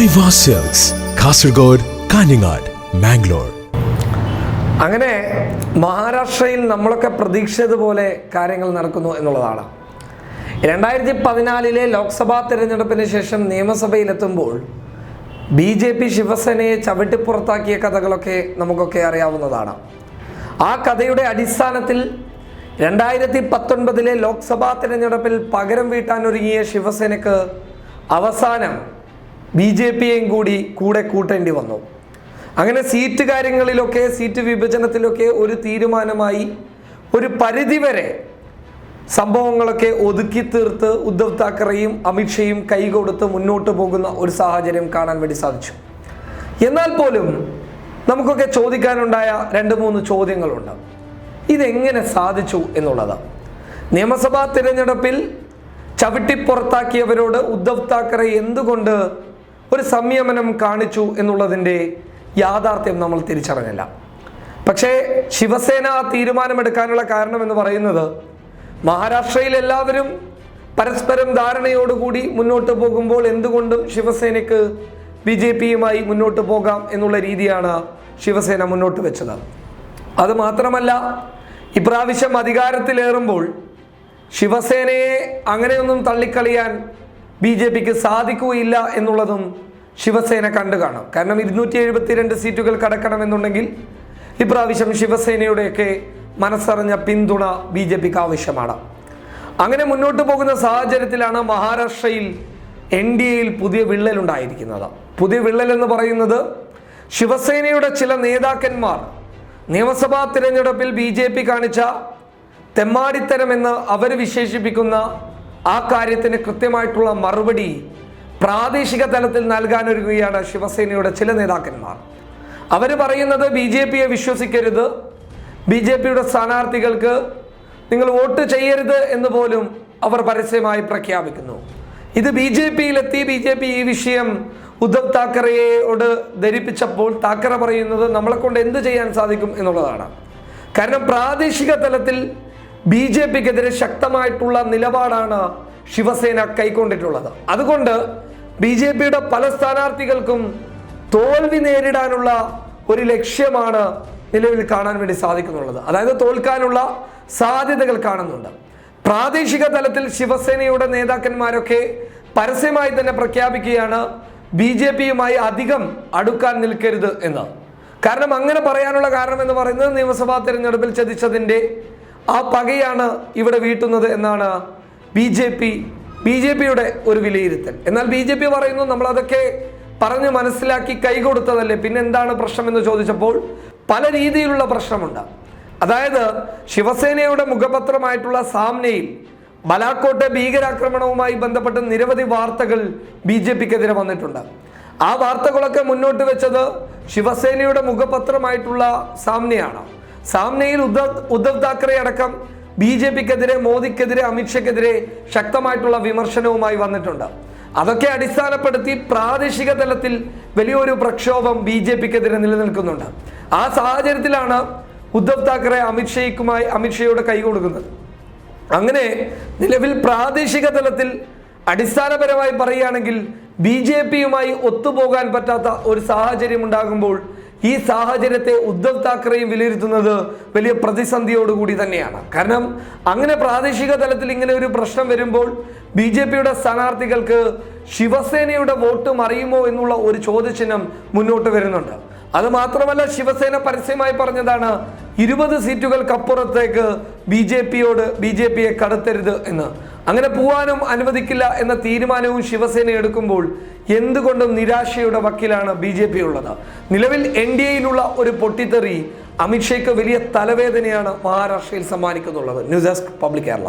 കാസർഗോഡ് കാഞ്ഞങ്ങാട് മാംഗ്ലൂർ അങ്ങനെ മഹാരാഷ്ട്രയിൽ നമ്മളൊക്കെ പ്രതീക്ഷിച്ചതുപോലെ കാര്യങ്ങൾ നടക്കുന്നു എന്നുള്ളതാണ്. രണ്ടായിരത്തി പതിനാലിലെ ലോക്സഭാ തിരഞ്ഞെടുപ്പിന് ശേഷം നിയമസഭയിലെത്തുമ്പോൾ ബി ജെ പി ശിവസേനയെ ചവിട്ടിപ്പുറത്താക്കിയ കഥകളൊക്കെ നമുക്കൊക്കെ അറിയാവുന്നതാണ്. ആ കഥയുടെ അടിസ്ഥാനത്തിൽ രണ്ടായിരത്തി പത്തൊൻപതിലെ ലോക്സഭാ തിരഞ്ഞെടുപ്പിൽ പകരം വീട്ടാനൊരുങ്ങിയ ശിവസേനക്ക് അവസാനം ബി ജെ പിയെയും കൂടി കൂടെ കൂട്ടേണ്ടി വന്നു. അങ്ങനെ സീറ്റ് കാര്യങ്ങളിലൊക്കെ സീറ്റ് വിഭജനത്തിലൊക്കെ ഒരു തീരുമാനമായി ഒരു പരിധിവരെ സംഭവങ്ങളൊക്കെ ഒതുക്കി തീർത്ത് ഉദ്ധവ് താക്കറെയും അമിത്ഷയും കൈകൊടുത്ത് മുന്നോട്ട് പോകുന്ന ഒരു സാഹചര്യം കാണാൻ വേണ്ടി സാധിച്ചു. എന്നാൽ പോലും നമുക്കൊക്കെ ചോദിക്കാനുണ്ടായ രണ്ട് മൂന്ന് ചോദ്യങ്ങളുണ്ട്. ഇതെങ്ങനെ സാധിച്ചു എന്നുള്ളത്? നിയമസഭാ തിരഞ്ഞെടുപ്പിൽ ചവിട്ടിപ്പുറത്താക്കിയവരോട് ഉദ്ധവ് താക്കറെ എന്തുകൊണ്ട് ഒരു സംയമനം കാണിച്ചു എന്നുള്ളതിന്റെ യാഥാർത്ഥ്യം നമ്മൾ തിരിച്ചറിഞ്ഞില്ല. പക്ഷേ ശിവസേന തീരുമാനമെടുക്കാനുള്ള കാരണം എന്ന് പറയുന്നത് മഹാരാഷ്ട്രയിൽ എല്ലാവരും പരസ്പരം ധാരണയോടുകൂടി മുന്നോട്ട് പോകുമ്പോൾ എന്തുകൊണ്ടും ശിവസേനയ്ക്ക് ബി ജെ പിയുമായി മുന്നോട്ട് പോകാം എന്നുള്ള രീതിയാണ് ശിവസേന മുന്നോട്ട് വെച്ചത്. അത് മാത്രമല്ല ഇപ്രാവശ്യം അധികാരത്തിലേറുമ്പോൾ ശിവസേനയെ അങ്ങനെയൊന്നും തള്ളിക്കളിയാൻ ബി ജെ പിക്ക് സാധിക്കുകയില്ല എന്നുള്ളതും ശിവസേന കണ്ടു കാണും. കാരണം ഇരുന്നൂറ്റി എഴുപത്തിരണ്ട് സീറ്റുകൾ കടക്കണമെന്നുണ്ടെങ്കിൽ ഇപ്രാവശ്യം ശിവസേനയുടെയൊക്കെ മനസ്സറിഞ്ഞ പിന്തുണ ബി ജെ പിക്ക് ആവശ്യമാണ്. അങ്ങനെ മുന്നോട്ട് പോകുന്ന സാഹചര്യത്തിലാണ് മഹാരാഷ്ട്രയിൽ എൻ ഡി എയിൽ പുതിയ വിള്ളലുണ്ടായിരിക്കുന്നത്. പുതിയ വിള്ളൽ എന്ന് പറയുന്നത് ശിവസേനയുടെ ചില നേതാക്കന്മാർ നിയമസഭാ തിരഞ്ഞെടുപ്പിൽ ബി ജെ പി കാണിച്ച തെമ്മാടിത്തരമെന്ന് അവർ വിശേഷിപ്പിക്കുന്ന ആ കാര്യത്തിന് കൃത്യമായിട്ടുള്ള മറുപടി പ്രാദേശിക തലത്തിൽ നൽകാനൊരുങ്ങുകയാണ് ശിവസേനയുടെ ചില നേതാക്കന്മാർ. അവർ പറയുന്നത് ബി ജെ പിയെ വിശ്വസിക്കരുത്. ബി ജെ പിയുടെ സ്ഥാനാർത്ഥികൾക്ക് നിങ്ങൾ വോട്ട് ചെയ്യരുത് എന്ന് പോലും അവർ പരസ്യമായി പ്രഖ്യാപിക്കുന്നു. ഇത് ബി ജെ പിയിലെത്തി ബി ജെ പി ഈ വിഷയം ഉദ്ധവ് താക്കറെയോട് ധരിപ്പിച്ചപ്പോൾ താക്കറെ പറയുന്നത് നമ്മളെ കൊണ്ട് എന്ത് ചെയ്യാൻ സാധിക്കും എന്നുള്ളതാണ്. കാരണം പ്രാദേശിക തലത്തിൽ ബി ജെ പിക്കെതിരെ ശക്തമായിട്ടുള്ള നിലപാടാണ് ശിവസേന കൈക്കൊണ്ടിട്ടുള്ളത്. അതുകൊണ്ട് ബി ജെ പിയുടെ പല സ്ഥാനാർത്ഥികൾക്കും തോൽവി നേരിടാനുള്ള ഒരു ലക്ഷ്യമാണ് നിലവിൽ കാണാൻ വേണ്ടി സാധിക്കുന്നുള്ളത്. അതായത് തോൽക്കാനുള്ള സാധ്യതകൾ കാണുന്നുണ്ട്. പ്രാദേശിക തലത്തിൽ ശിവസേനയുടെ നേതാക്കന്മാരൊക്കെ പരസ്യമായി തന്നെ പ്രഖ്യാപിക്കുകയാണ് ബി ജെ പിയുമായി അധികം അടുക്കാൻ നിൽക്കരുത് എന്ന്. കാരണം അങ്ങനെ പറയാനുള്ള കാരണം എന്ന് പറയുന്നത് നിയമസഭാ തെരഞ്ഞെടുപ്പിൽ ചതിച്ചതിന്റെ ആ പകയാണ് ഇവിടെ വീട്ടുന്നത് എന്നാണ് B J P B J പിയുടെ ഒരു വിലയിരുത്തൽ. എന്നാൽ ബി ജെ പി പറയുന്നു നമ്മളതൊക്കെ പറഞ്ഞ് മനസ്സിലാക്കി കൈകൊടുത്തതല്ലേ പിന്നെ എന്താണ് പ്രശ്നം എന്ന് ചോദിച്ചപ്പോൾ പല രീതിയിലുള്ള പ്രശ്നമുണ്ട്. അതായത് ശിവസേനയുടെ മുഖപത്രമായിട്ടുള്ള സാമ്നയിൽ ബലാക്കോട്ടെ ഭീകരാക്രമണവുമായി ബന്ധപ്പെട്ട് നിരവധി വാർത്തകൾ ബി ജെ പിക്കെതിരെ വന്നിട്ടുണ്ട്. ആ വാർത്തകളൊക്കെ മുന്നോട്ട് വെച്ചത് ശിവസേനയുടെ മുഖപത്രമായിട്ടുള്ള സാമ്നയാണ്. സാമ്നയിൽ ഉദ്ധവ് ഉദ്ധവ് താക്കറെ അടക്കം ബി ജെ പിക്കെതിരെ മോദിക്കെതിരെ അമിത്ഷയ്ക്കെതിരെ ശക്തമായിട്ടുള്ള വിമർശനവുമായി വന്നിട്ടുണ്ട്. അതൊക്കെ അടിസ്ഥാനപ്പെടുത്തി പ്രാദേശിക തലത്തിൽ വലിയൊരു പ്രക്ഷോഭം ബി ജെ പിക്കെതിരെ നിലനിൽക്കുന്നുണ്ട്. ആ സാഹചര്യത്തിലാണ് ഉദ്ധവ് താക്കറെ അമിത്ഷയ്ക്കുമായി അമിത്ഷയോട് കൈ കൊടുക്കുന്നത്. അങ്ങനെ നിലവിൽ പ്രാദേശിക തലത്തിൽ അടിസ്ഥാനപരമായി പറയുകയാണെങ്കിൽ ബി ജെ പിയുമായി ഒത്തുപോകാൻ പറ്റാത്ത ഒരു സാഹചര്യം ഉണ്ടാകുമ്പോൾ ഈ സാഹചര്യത്തെ ഉദ്ധവ് താക്കറെയും വിലയിരുത്തുന്നത് വലിയ പ്രതിസന്ധിയോടുകൂടി തന്നെയാണ്. കാരണം അങ്ങനെ പ്രാദേശിക തലത്തിൽ ഇങ്ങനെ ഒരു പ്രശ്നം വരുമ്പോൾ ബി ജെ പിയുടെ സ്ഥാനാർത്ഥികൾക്ക് ശിവസേനയുടെ വോട്ട് മറിയുമോ എന്നുള്ള ഒരു ചോദ്യചിഹ്നം മുന്നോട്ട് വരുന്നുണ്ട്. അത് മാത്രമല്ല ശിവസേന പരസ്യമായി പറഞ്ഞതാണ് ഇരുപത് സീറ്റുകൾക്കപ്പുറത്തേക്ക് ബി ജെ പിയോട് ബി ജെ പിയെ കടത്തരുത് എന്ന്. അങ്ങനെ പോവാനും അനുവദിക്കില്ല എന്ന തീരുമാനവും ശിവസേന എടുക്കുമ്പോൾ എന്തുകൊണ്ടും നിരാശയുടെ വക്കിലാണ് ബി ജെ പി ഉള്ളത് നിലവിൽ എൻ ഡി എയിലുള്ള ഒരു പൊട്ടിത്തെറി അമിത്ഷയ്ക്ക് വലിയ തലവേദനയാണ് മഹാരാഷ്ട്രയിൽ സമ്മാനിക്കുന്നുള്ളത്. News desk public Kerala.